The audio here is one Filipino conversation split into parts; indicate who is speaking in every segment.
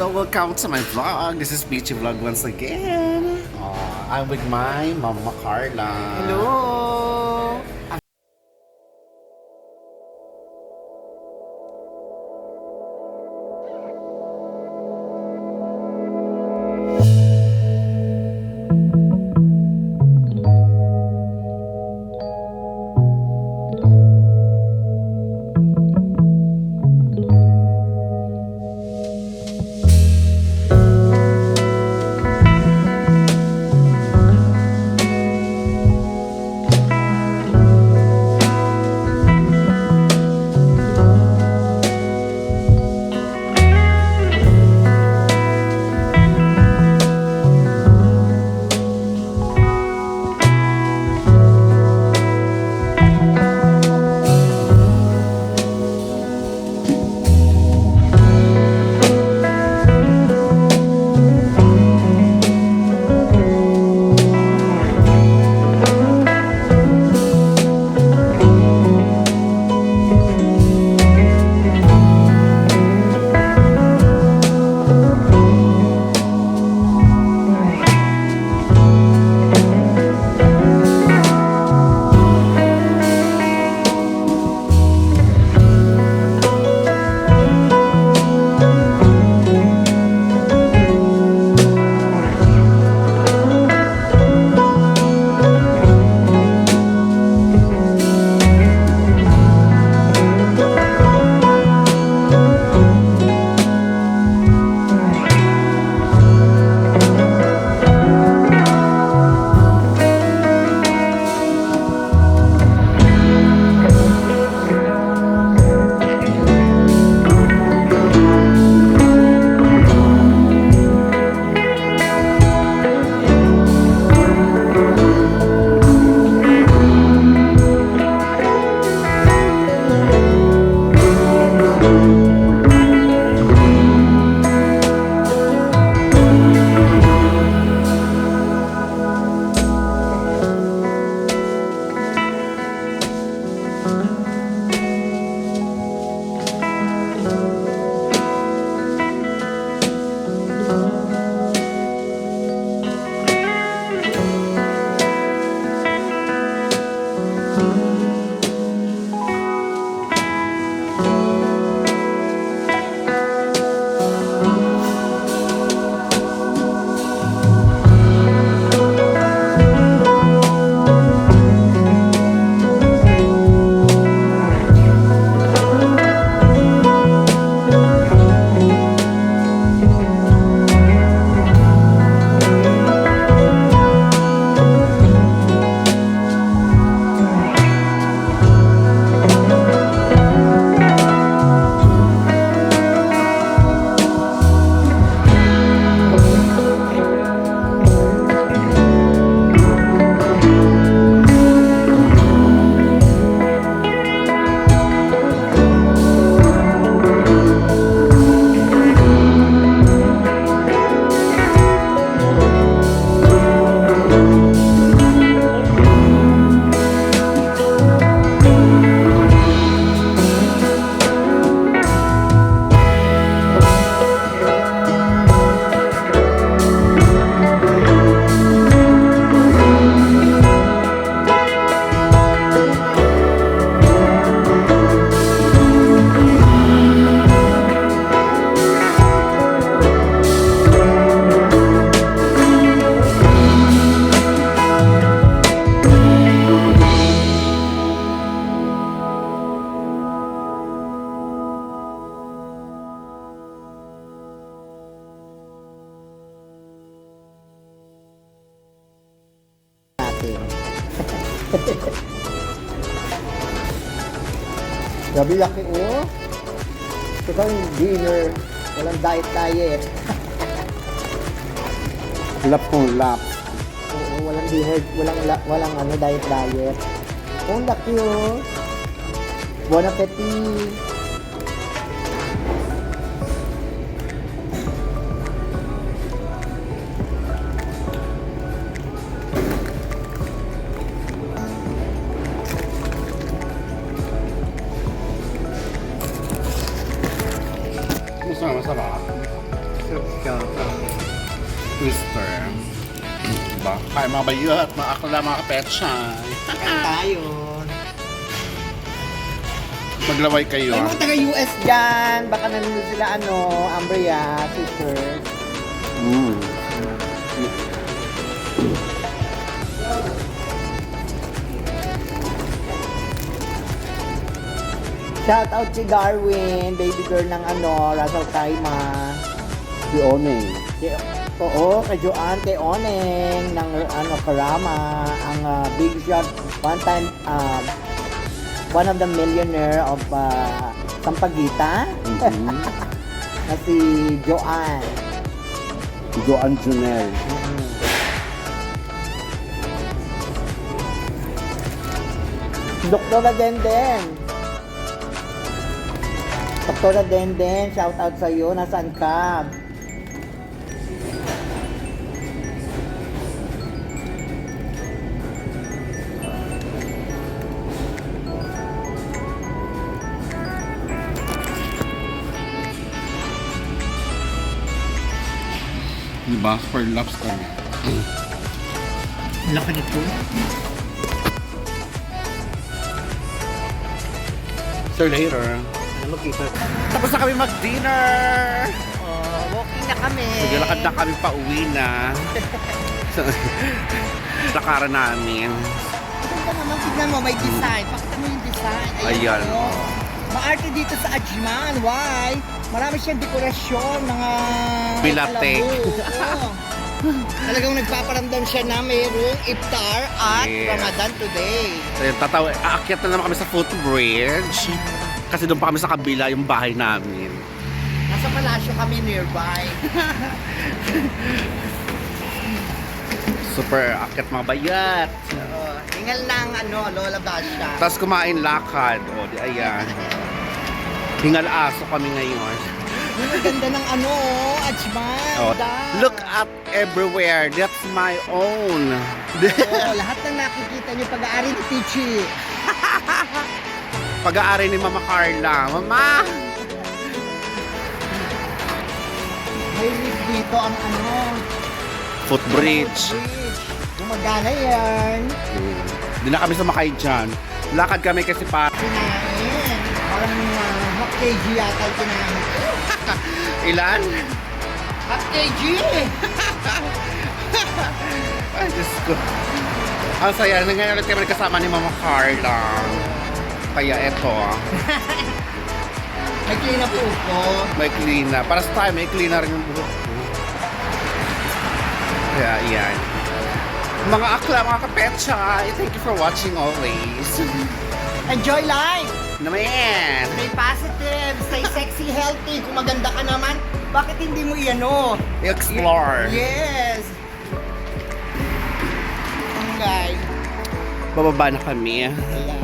Speaker 1: hello, welcome to my vlog. This is Peachy Vlog once again. Uh, I'm with my Mama Carla.
Speaker 2: Hello! Grabe laki oh. Ito kang dinner. Walang diet diet.
Speaker 1: Lap kong lap.
Speaker 2: Oo, walang dinner, walang la- walang ano diet diet. Oh, laki oh. Bon appetit.
Speaker 1: Kaya mga bayot, mga akla, mga kapetsa.
Speaker 2: Kain tayo.
Speaker 1: Maglaway kayo.
Speaker 2: May mga taga-US dyan. Baka nanonood sila ano, Ambria, sister.
Speaker 1: Mm.
Speaker 2: Shout out si Darwin, baby girl ng ano, Russell Kaima.
Speaker 1: Si One.
Speaker 2: Kay, oo, kay Joanne, kay Oneng ng ano, Karama, ang ah, big shot, one time, um, one of the millionaire of uh, Sampaguita,
Speaker 1: Mhm.
Speaker 2: na si Joanne.
Speaker 1: Joan Junel.
Speaker 2: Doktora Denden. Doktora Denden, shout out sa iyo. Nasaan ka?
Speaker 1: For loves kami.
Speaker 2: Laki nito.
Speaker 1: So later.
Speaker 2: Ano kita?
Speaker 1: Tapos na kami mag-dinner!
Speaker 2: Oh, walking na kami.
Speaker 1: Naglalakad na kami pa uwi na. so, lakaran namin.
Speaker 2: Tignan naman, tignan mo, may design. Pakita mo yung design.
Speaker 1: Ayan.
Speaker 2: oh. Maarte dito sa Ajman. Why? Marami siyang dekorasyon, mga... Oo. Talagang nagpaparamdam siya na mayroong iftar at
Speaker 1: Yeah.
Speaker 2: Ramadan today.
Speaker 1: Ayun, tataw aakyat na naman kami sa footbridge. Kasi doon pa kami sa kabila yung bahay namin.
Speaker 2: Nasa palasyo kami nearby.
Speaker 1: Super akyat mga bayat.
Speaker 2: Oo. Hingal ng ano, Lola Basha.
Speaker 1: Tapos kumain lakad. O, di ayan. Hingal aso kami ngayon.
Speaker 2: Ang ganda ng ano, oh, Ajman.
Speaker 1: Oh, look at everywhere. That's my own.
Speaker 2: Oo, lahat ng nakikita niyo pag-aari ni Pichi.
Speaker 1: Pag-aari ni Mama Carla. Mama!
Speaker 2: May lift dito ang ano,
Speaker 1: Footbridge.
Speaker 2: bridge. Gumagana yan.
Speaker 1: Hindi na kami sumakay dyan. Lakad kami kasi pa
Speaker 2: Kinain. Parang uh, half kg yata yung kinain.
Speaker 1: Ilan?
Speaker 2: Half kg!
Speaker 1: Ay, Diyos ko. Ang saya. Ngayon ulit kami kasama ni Mama Carla. Kaya eto,
Speaker 2: May clean up po ko.
Speaker 1: may clean na. Para sa time, may clean na rin yung buhok ko. Kaya, yan. Mga akla, mga kapetsa, thank you for watching always.
Speaker 2: Enjoy life!
Speaker 1: Naman!
Speaker 2: Stay positive, stay sexy, healthy. Kung maganda ka naman, bakit hindi mo iano?
Speaker 1: Explore.
Speaker 2: Yes! Ang guy.
Speaker 1: Bababa na kami.
Speaker 2: Ayan.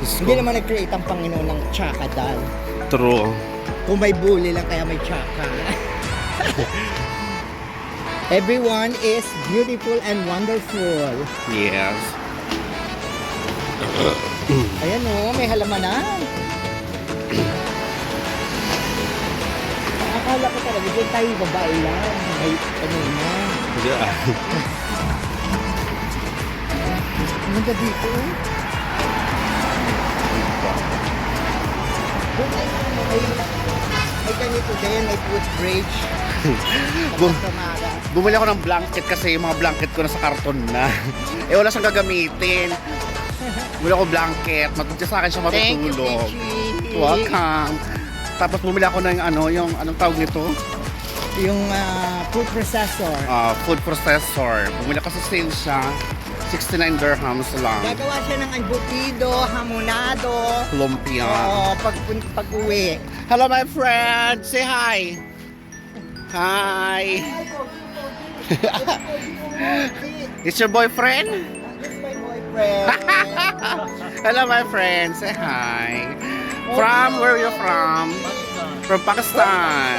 Speaker 2: Hindi naman nag-create ang Panginoon ng tsaka dal.
Speaker 1: True.
Speaker 2: Kung may bully lang kaya may tsaka. Everyone is beautiful and wonderful.
Speaker 1: Yes.
Speaker 2: Ayan o, may halamanan. Akala ko talaga, doon tayo babae lang. May ano na.
Speaker 1: Yeah.
Speaker 2: Ang ganda dito. oh. Ay may, may ganito din, may footbridge.
Speaker 1: Bu-
Speaker 2: Kamara.
Speaker 1: Bumili ako ng blanket kasi yung mga blanket ko nasa karton na. eh wala siyang gagamitin. Bumili ako blanket. Matutya sa akin siya
Speaker 2: Thank you,
Speaker 1: matutulog. Welcome. Tapos bumili ako ng ano, yung anong tawag nito?
Speaker 2: Yung ah, food processor.
Speaker 1: Ah, food processor. Bumili ako sa sale siya. 69 dirhams lang.
Speaker 2: Gagawa siya ng embutido, hamonado.
Speaker 1: Lumpia.
Speaker 2: Oo, pag, pag uwi.
Speaker 1: Hello my friend. Say hi. Hi. It's your boyfriend?
Speaker 2: This is my boyfriend.
Speaker 1: Hello my friend. Say hi. From where are you from? From Pakistan.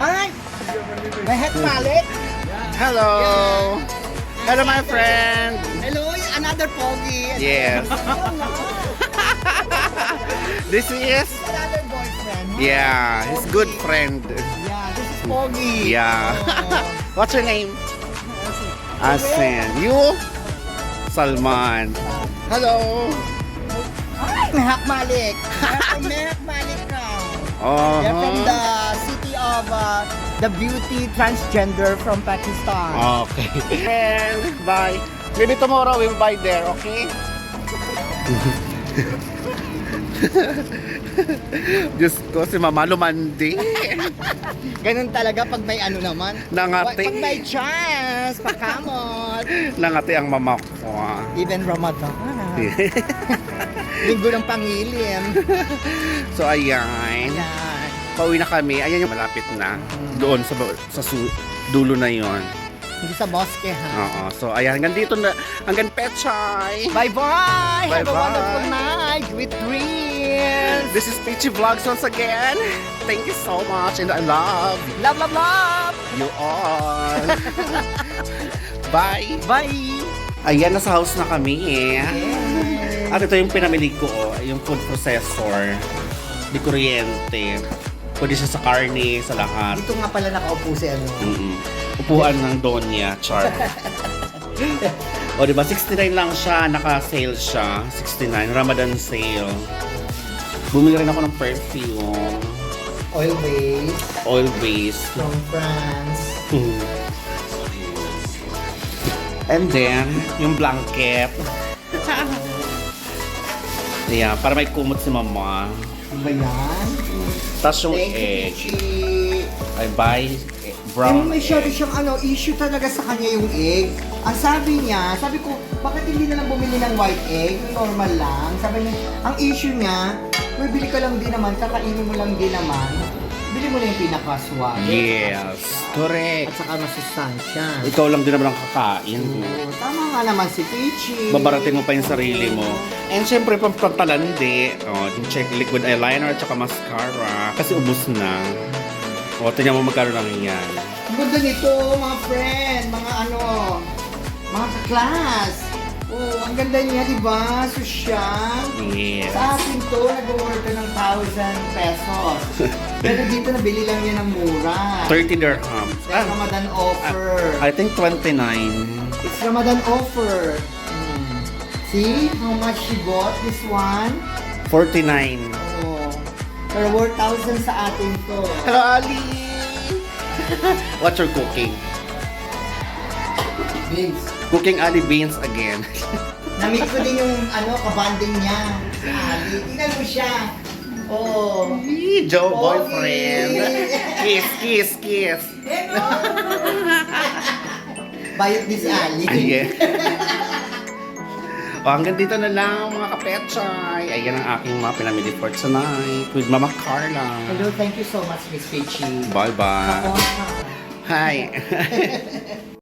Speaker 2: Ay! May head palette.
Speaker 1: Hello. Hello my friend.
Speaker 2: Hello, another pogi.
Speaker 1: Yes. This is
Speaker 2: Another boyfriend.
Speaker 1: yeah, his good friend.
Speaker 2: Yeah, this is pogi.
Speaker 1: Yeah.
Speaker 2: Oh.
Speaker 1: What's your name? Oh, Asen. You? Salman. Hello.
Speaker 2: Hi, Mehak Malik. They're from Mehak Malik now.
Speaker 1: Oh.
Speaker 2: They're from the city of uh, the beauty transgender from Pakistan.
Speaker 1: Okay. And bye. Maybe tomorrow we'll buy there, okay? Diyos ko, si Mama lumandi.
Speaker 2: Ganun talaga pag may ano naman.
Speaker 1: Nangati.
Speaker 2: Pag may chance, pakamot.
Speaker 1: Nangati ang mama ko.
Speaker 2: Even Ramadan. Linggo ng pangilim.
Speaker 1: so, ayan.
Speaker 2: Yan.
Speaker 1: Pauwi na kami. Ayan yung malapit na. Doon sa, sa su- dulo na yon.
Speaker 2: Hindi sa bosque ha.
Speaker 1: Oo. So, ayan. Hanggang dito na. Hanggang Pechay.
Speaker 2: Bye-bye! Have a wonderful night with dreams!
Speaker 1: This is Peachy Vlogs once again. Thank you so much and I love
Speaker 2: Love, love, love!
Speaker 1: you all. Bye.
Speaker 2: Bye!
Speaker 1: Ayan, nasa house na kami eh. At ito yung pinamili ko, oh, yung food processor. Di kuryente. Pwede siya sa karne, sa lahat.
Speaker 2: Dito nga pala nakaupo si ano.
Speaker 1: Mm-mm. Upuan ng Donya, char. o, diba? 69 lang siya. Naka-sale siya. 69. Ramadan sale. Bumili rin ako ng perfume.
Speaker 2: Oil base
Speaker 1: Oil-based.
Speaker 2: from France.
Speaker 1: And then, yung blanket. yeah, para may kumot si mama.
Speaker 2: Ano ba yan?
Speaker 1: Tapos yung
Speaker 2: Thank you,
Speaker 1: egg.
Speaker 2: Pichi.
Speaker 1: I buy eh, brown
Speaker 2: may masyado
Speaker 1: egg.
Speaker 2: siyang ano, issue talaga sa kanya yung egg. Ang sabi niya, sabi ko, bakit hindi na lang bumili ng white egg? Normal lang. Sabi niya, ang issue niya, may bili ka lang din naman, kakainin mo lang din naman. Bili mo lang yung pinakaswag.
Speaker 1: Yes, correct.
Speaker 2: At saka masustansya.
Speaker 1: Ikaw lang din naman ang kakain.
Speaker 2: Oo, tama nga naman si Peachy.
Speaker 1: Babarating mo pa yung sarili mo. And syempre, pang pantalandi, oh, yung check liquid eyeliner at saka mascara. Kasi ubus na. O, tingnan mo magkano lang yan.
Speaker 2: Ang ganda nito, mga friend, mga ano, mga ka-class. Oh, ang ganda niya, di ba? Sosyal.
Speaker 1: Yes.
Speaker 2: Sa akin to, nag-worth to ng 1,000 pesos. Pero dito nabili lang niya ng mura.
Speaker 1: 30 dirhams.
Speaker 2: It's
Speaker 1: Ah,
Speaker 2: Ramadan offer.
Speaker 1: I think 29.
Speaker 2: It's Ramadan offer. Hmm. See how much she bought this one?
Speaker 1: 49.
Speaker 2: Oh. Pero worth 1,000 sa atin to.
Speaker 1: Hello, Ali! What you're cooking?
Speaker 2: Vince.
Speaker 1: Cooking Ali beans again.
Speaker 2: Namit ko din yung ano, kabanding niya. Si Ali. Tingnan mo siya. Oh.
Speaker 1: Joe
Speaker 2: Okay.
Speaker 1: boyfriend. Kiss, kiss, kiss.
Speaker 2: Bayot ni si Ali.
Speaker 1: Ayan. o, hanggang dito na lang mga kapetchay. Ayan ang aking mga pinamili for tonight with Mama Carla.
Speaker 2: Hello, thank you so much, Miss Peachy.
Speaker 1: Bye-bye. Hi.